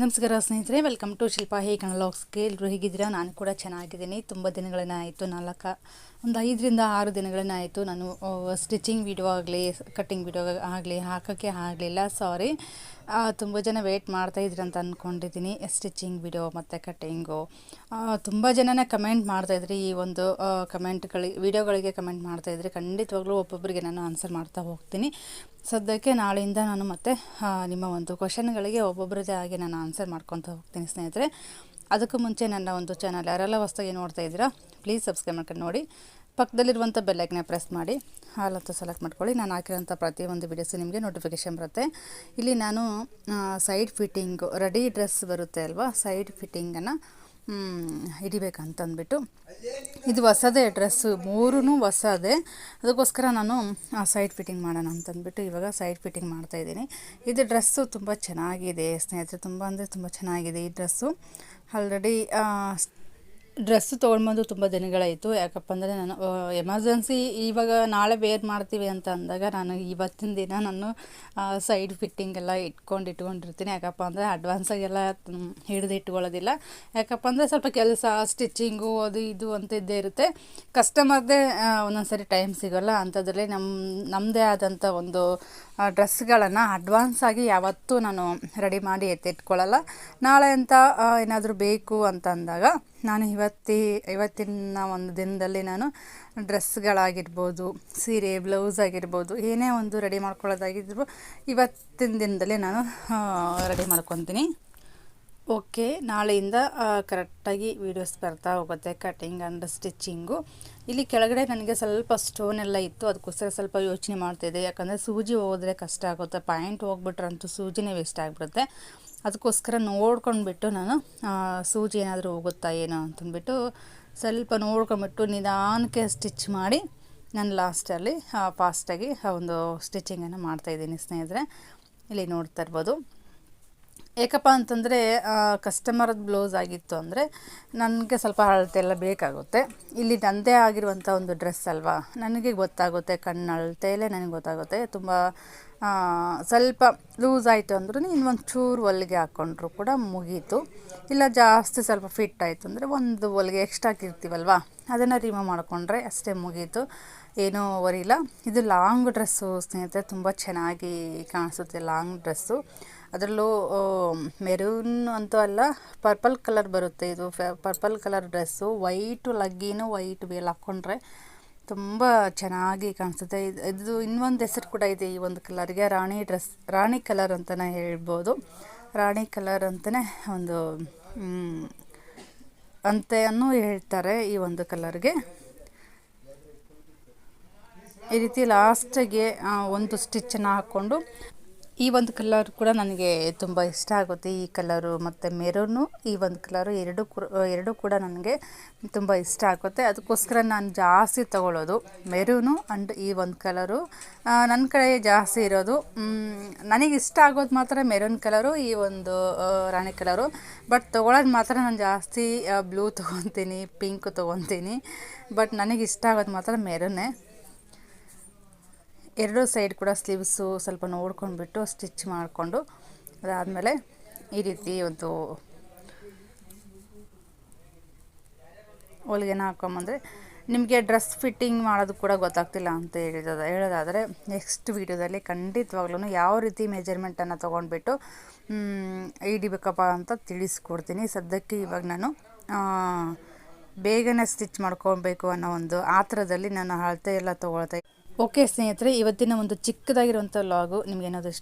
ನಮಸ್ಕಾರ ಸ್ನೇಹಿತರೆ welcome to Shilpa hey Kannada ಎಲ್ಲರೂ ಹೇಗಿದ್ದೀರಾ? ನಾನು ಕೂಡ ಚೆನ್ನಾಗಿದ್ದೀನಿ. ತುಂಬ ದಿನಗಳನ್ನ ಆಯಿತು ನಾಲ್ಕು, ಒಂದು ಐದರಿಂದ ಆರು ದಿನಗಳನ್ನ ಆಯಿತು ನಾನು ಸ್ಟಿಚಿಂಗ್ ವಿಡಿಯೋ ಆಗಲಿ ಕಟ್ಟಿಂಗ್ ವೀಡಿಯೋ ಆಗಲಿ ಹಾಕೋಕ್ಕೆ ಆಗಲಿಲ್ಲ. ಸಾರಿ ತುಂಬ ಜನ ವೆಯ್ಟ್ ಮಾಡ್ತಾಯಿದ್ರಿ ಅಂತ ಅಂದ್ಕೊಂಡಿದ್ದೀನಿ ಸ್ಟಿಚಿಂಗ್ ವಿಡಿಯೋ ಮತ್ತು ಕಟ್ಟಿಂಗು ತುಂಬ ಜನನೇ ಕಮೆಂಟ್ ಮಾಡ್ತಾಯಿದ್ರಿ ಈ ಒಂದು ಕಮೆಂಟ್ಗಳಿಗೆ ವಿಡಿಯೋಗಳಿಗೆ ಕಮೆಂಟ್ ಮಾಡ್ತಾಯಿದ್ರಿ ಖಂಡಿತವಾಗ್ಲೂ ಒಬ್ಬೊಬ್ಬರಿಗೆ ನಾನು ಆನ್ಸರ್ ಮಾಡ್ತಾ ಹೋಗ್ತೀನಿ. ಸದ್ಯಕ್ಕೆ ನಾಳೆಯಿಂದ ನಾನು ಮತ್ತೆ ನಿಮ್ಮ ಒಂದು ಕ್ವಶನ್ಗಳಿಗೆ ಒಬ್ಬೊಬ್ಬರದೇ ಆಗಿ ನಾನು ಆನ್ಸರ್ ಮಾಡ್ಕೊತ ಹೋಗ್ತೀನಿ ಸ್ನೇಹಿತರೆ. ಅದಕ್ಕೂ ಮುಂಚೆ ನನ್ನ ಒಂದು ಚಾನಲ್ ಯಾರೆಲ್ಲ ಹೊಸ್ದಾಗಿ ನೋಡ್ತಾ ಇದ್ದೀರಾ? ಪ್ಲೀಸ್ ಸಬ್ಸ್ಕ್ರೈಬ್ ಮಾಡ್ಕೊಂಡು ನೋಡಿ. ಪಕ್ಕದಲ್ಲಿರುವಂಥ ಬೆಲ್ಲೈಕ್ನ ಪ್ರೆಸ್ ಮಾಡಿ ಹಾಲ್ ಅಂತ ಸೆಲೆಕ್ಟ್ ಮಾಡ್ಕೊಳ್ಳಿ. ನಾನು ಹಾಕಿರೋಂಥ ಪ್ರತಿಯೊಂದು ವಿಡಿಯೋಸು ನಿಮಗೆ ನೋಟಿಫಿಕೇಷನ್ ಬರುತ್ತೆ. ಇಲ್ಲಿ ನಾನು ಸೈಡ್ ಫಿಟ್ಟಿಂಗು ರೆಡಿ ಡ್ರೆಸ್ ಬರುತ್ತೆ ಅಲ್ವಾ? ಸೈಡ್ ಫಿಟ್ಟಿಂಗನ್ನು ಹಿಡಿಬೇಕಂತಂದ್ಬಿಟ್ಟು. ಇದು ಹೊಸದೇ ಡ್ರೆಸ್ಸು ಮೂರೂ ಹೊಸದೇ. ಅದಕ್ಕೋಸ್ಕರ ನಾನು, ಆ ಸೈಡ್ ಫಿಟ್ಟಿಂಗ್ ಮಾಡೋಣ ಅಂತಂದ್ಬಿಟ್ಟು ಇವಾಗ ಸೈಡ್ ಫಿಟ್ಟಿಂಗ್ ಮಾಡ್ತಾಯಿದ್ದೀನಿ ಇದು ಡ್ರೆಸ್ಸು ತುಂಬ ಚೆನ್ನಾಗಿದೆ, ಸ್ನೇಹಿತರೆ. ತುಂಬ ಅಂದರೆ ತುಂಬ ಚೆನ್ನಾಗಿದೆ ಈ ಡ್ರೆಸ್ಸು ಆಲ್ರೆಡಿ ಡ್ರೆಸ್ಸು ತೊಗೊಂಡ್ಬಂದು ತುಂಬ ದಿನಗಳಾಯಿತು. ಯಾಕಪ್ಪ ಅಂದರೆ ನಾನು ಎಮರ್ಜೆನ್ಸಿ ಇವಾಗ ನಾಳೆ ವೇರ್ ಮಾಡ್ತೀವಿ ಅಂತ ಅಂದಾಗ ನಾನು ಇವತ್ತಿನ ದಿನ ನಾನು ಸೈಡ್ ಫಿಟ್ಟಿಂಗ್ ಎಲ್ಲ ಇಟ್ಕೊಂಡು ಇಟ್ಕೊಂಡಿರ್ತೀನಿ. ಯಾಕಪ್ಪ ಅಂದರೆ ಅಡ್ವಾನ್ಸಾಗೆಲ್ಲ ಹಿಡಿದು ಇಟ್ಕೊಳ್ಳೋದಿಲ್ಲ. ಯಾಕಪ್ಪ ಅಂದರೆ ಸ್ವಲ್ಪ ಕೆಲಸ ಸ್ಟಿಚ್ಚಿಂಗು ಅದು ಇದು ಅಂತ ಇದ್ದೇ ಇರುತ್ತೆ. ಕಸ್ಟಮರ್ದೇ ಒಂದೊಂದ್ಸರಿ ಟೈಮ್ ಸಿಗೋಲ್ಲ. ಅಂಥದ್ರಲ್ಲಿ ನಮ್ಮ ನಮ್ಮದೇ ಆದಂಥ ಒಂದು ಡ್ರೆಸ್ಗಳನ್ನು ಅಡ್ವಾನ್ಸ್ ಆಗಿ ಯಾವತ್ತೂ ನಾನು ರೆಡಿ ಮಾಡಿ ಎತ್ತಿಟ್ಕೊಳ್ಳಲ್ಲ. ನಾಳೆ ಅಂತ ಏನಾದರೂ ಬೇಕು ಅಂತ ಅಂದಾಗ ನಾನು ಇವತ್ತೇ, ಇವತ್ತಿನ ಒಂದು ದಿನದಲ್ಲಿ ನಾನು ಡ್ರೆಸ್ಗಳಾಗಿರ್ಬೋದು, ಸೀರೆ, ಬ್ಲೌಸ್ ಆಗಿರ್ಬೋದು, ಏನೇ ಒಂದು ರೆಡಿ ಮಾಡ್ಕೊಳ್ಳೋದಾಗಿದ್ರು ಇವತ್ತಿನ ದಿನದಲ್ಲಿ ನಾನು ರೆಡಿ ಮಾಡ್ಕೊತೀನಿ. ಓಕೆ, ನಾಳೆಯಿಂದ ಕರೆಕ್ಟಾಗಿ ವೀಡಿಯೋಸ್ ಬರ್ತಾ ಹೋಗುತ್ತೆ ಕಟಿಂಗ್ ಆ್ಯಂಡ್ ಸ್ಟಿಚ್ಚಿಂಗು ಇಲ್ಲಿ ಕೆಳಗಡೆ ನನಗೆ ಸ್ವಲ್ಪ ಸ್ಟೋನ್ ಎಲ್ಲ ಇತ್ತು, ಅದಕ್ಕೋಸ್ಕರ ಸ್ವಲ್ಪ ಯೋಚನೆ ಮಾಡ್ತಿದ್ದೆ. ಯಾಕಂದರೆ ಸೂಜಿ ಹೋದರೆ ಕಷ್ಟ ಆಗುತ್ತೆ ಪಾಯಿಂಟ್ ಹೋಗ್ಬಿಟ್ರಂತೂ ಸೂಜಿನೇ ವೇಸ್ಟ್ ಆಗಿಬಿಡುತ್ತೆ. ಅದಕ್ಕೋಸ್ಕರ ನೋಡ್ಕೊಂಡ್ಬಿಟ್ಟು ನಾನು ಸೂಜಿ ಏನಾದರೂ ಹೋಗುತ್ತಾ ಏನೋ ಅಂತಂದ್ಬಿಟ್ಟು ಸ್ವಲ್ಪ ನೋಡ್ಕೊಂಬಿಟ್ಟು ನಿಧಾನಕ್ಕೆ ಸ್ಟಿಚ್ ಮಾಡಿ ನಾನು ಲಾಸ್ಟಲ್ಲಿ ಫಾಸ್ಟಾಗಿ ಒಂದು ಸ್ಟಿಚಿಂಗನ್ನು ಮಾಡ್ತಾಯಿದ್ದೀನಿ ಸ್ನೇಹಿತರೆ. ಇಲ್ಲಿ ನೋಡ್ತಾ ಇರ್ಬೋದು. ಏಕಪ್ಪ ಅಂತಂದರೆ ಕಸ್ಟಮರ್ದು ಬ್ಲೌಸ್ ಆಗಿತ್ತು ಅಂದರೆ ನನಗೆ ಸ್ವಲ್ಪ ಅಳತೆ ಎಲ್ಲ ಬೇಕಾಗುತ್ತೆ. ಇಲ್ಲಿ ನನ್ನದೇ ಆಗಿರುವಂಥ ಒಂದು ಡ್ರೆಸ್ ಅಲ್ವಾ? ನನಗೆ ಗೊತ್ತಾಗುತ್ತೆ, ಕಣ್ಣು ಅಳತೆಯಲ್ಲೇ ನನಗೆ ಗೊತ್ತಾಗುತ್ತೆ. ತುಂಬ ಸ್ವಲ್ಪ ಲೂಸ್ ಆಯಿತು ಅಂದ್ರೂ ಇನ್ನೊಂದು ಚೂರು ಹೊಲಿಗೆ ಹಾಕ್ಕೊಂಡ್ರು ಕೂಡ ಮುಗೀತು. ಇಲ್ಲ, ಜಾಸ್ತಿ ಸ್ವಲ್ಪ ಫಿಟ್ ಆಯಿತು ಅಂದರೆ ಒಂದು ಹೊಲಿಗೆ ಎಕ್ಸ್ಟ್ರಾ ಹಾಕಿರ್ತೀವಲ್ವಾ? ಅದನ್ನು ರಿಮೂವ್ ಮಾಡಿಕೊಂಡ್ರೆ ಅಷ್ಟೇ ಮುಗೀತು. ಏನೂ ವರಿಲ್ಲ ಇದು ಲಾಂಗ್ ಡ್ರೆಸ್ಸು ಸ್ನೇಹಿತರೆ, ತುಂಬ ಚೆನ್ನಾಗಿ ಕಾಣಿಸುತ್ತೆ ಲಾಂಗ್ ಡ್ರೆಸ್ಸು ಅದರಲ್ಲೂ ಮೆರೂನ್ ಅಂತೂ ಅಲ್ಲ, ಪರ್ಪಲ್ ಕಲರ್ ಬರುತ್ತೆ ಇದು. Purple colour dress. ವೈಟು, ಲಗ್ಗಿನೂ ವೈಟ್ ವೇಲ್ ಹಾಕ್ಕೊಂಡ್ರೆ ತುಂಬ ಚೆನ್ನಾಗಿ ಕಾಣಿಸುತ್ತೆ. ಇದು ಇದು ಇನ್ನೊಂದು ಹೆಸರು ಕೂಡ ಇದೆ ಈ ಒಂದು ಕಲರ್ಗೆ. ರಾಣಿ ಡ್ರೆಸ್, ರಾಣಿ ಕಲರ್ ಅಂತಲೇ ಹೇಳ್ಬೋದು. ರಾಣಿ ಕಲರ್ ಅಂತಲೇ ಒಂದು ಅಂತೆಯನ್ನು ಹೇಳ್ತಾರೆ ಈ ಒಂದು ಕಲರ್ಗೆ. ಈ ರೀತಿ ಲಾಸ್ಟಿಗೆ ಒಂದು ಸ್ಟಿಚ್ಚನ್ನು ಹಾಕ್ಕೊಂಡು ಈ ಒಂದು ಕಲರ್ ಕೂಡ ನನಗೆ ತುಂಬ ಇಷ್ಟ ಆಗುತ್ತೆ. ಈ ಕಲರು ಮತ್ತು ಮೆರೂನು, ಈ ಒಂದು ಕಲರು ಎರಡು ಎರಡೂ ಕೂಡ ನನಗೆ ತುಂಬ ಇಷ್ಟ ಆಗುತ್ತೆ. ಅದಕ್ಕೋಸ್ಕರ ನಾನು ಜಾಸ್ತಿ ತಗೊಳ್ಳೋದು ಮೆರೂನು ಆ್ಯಂಡ್ ಈ ಒಂದು ಕಲರು. ನನ್ನ ಕಡೆ ಜಾಸ್ತಿ ಇರೋದು ನನಗೆ ಇಷ್ಟ ಆಗೋದು ಮಾತ್ರ ಮೆರೂನ್ ಕಲರು, ಈ ಒಂದು ರಾಣಿ ಕಲರು. ಬಟ್ ತೊಗೊಳೋದು ಮಾತ್ರ ನಾನು ಜಾಸ್ತಿ ಬ್ಲೂ ತೊಗೊತೀನಿ, ಪಿಂಕ್ ತೊಗೊತೀನಿ. ಬಟ್ ನನಗೆ ಇಷ್ಟ ಆಗೋದು ಮಾತ್ರ ಮೆರೂನೇ. ಎರಡೂ ಸೈಡ್ ಕೂಡ ಸ್ಲೀವ್ಸು ಸ್ವಲ್ಪ ನೋಡ್ಕೊಂಡ್ಬಿಟ್ಟು ಸ್ಟಿಚ್ ಮಾಡಿಕೊಂಡು ಅದಾದಮೇಲೆ ಈ ರೀತಿ ಒಂದು ಹೊಲಿಗೆನ ಹಾಕೊಂಬಂದರೆ ನಿಮಗೆ ಡ್ರೆಸ್ ಫಿಟ್ಟಿಂಗ್ ಮಾಡೋದು ಕೂಡ ಗೊತ್ತಾಗ್ತಿಲ್ಲ ಅಂತ ಹೇಳಿದ, ಹೇಳೋದಾದರೆ ನೆಕ್ಸ್ಟ್ ವೀಡಿಯೋದಲ್ಲಿ ಖಂಡಿತವಾಗ್ಲೂ ಯಾವ ರೀತಿ ಮೆಜರ್ಮೆಂಟನ್ನು ತೊಗೊಂಡ್ಬಿಟ್ಟು ಹಿಡಿಬೇಕಪ್ಪ ಅಂತ ತಿಳಿಸ್ಕೊಡ್ತೀನಿ. ಸದ್ಯಕ್ಕೆ ಇವಾಗ ನಾನು ಬೇಗನೆ ಸ್ಟಿಚ್ ಮಾಡ್ಕೊಬೇಕು ಅನ್ನೋ ಒಂದು ಆತರದಲ್ಲಿ ನಾನು ಅಳತೆ ಎಲ್ಲ ತೊಗೊಳ್ತಾ ಓಕೆ ಸ್ನೇಹಿತರೆ ಇವತ್ತಿನ ಒಂದು ಚಿಕ್ಕದಾಗಿರುವಂಥ ಲಾಗು ನಿಮ್ಗೆ ಏನಾದರೂ ಇಷ್ಟ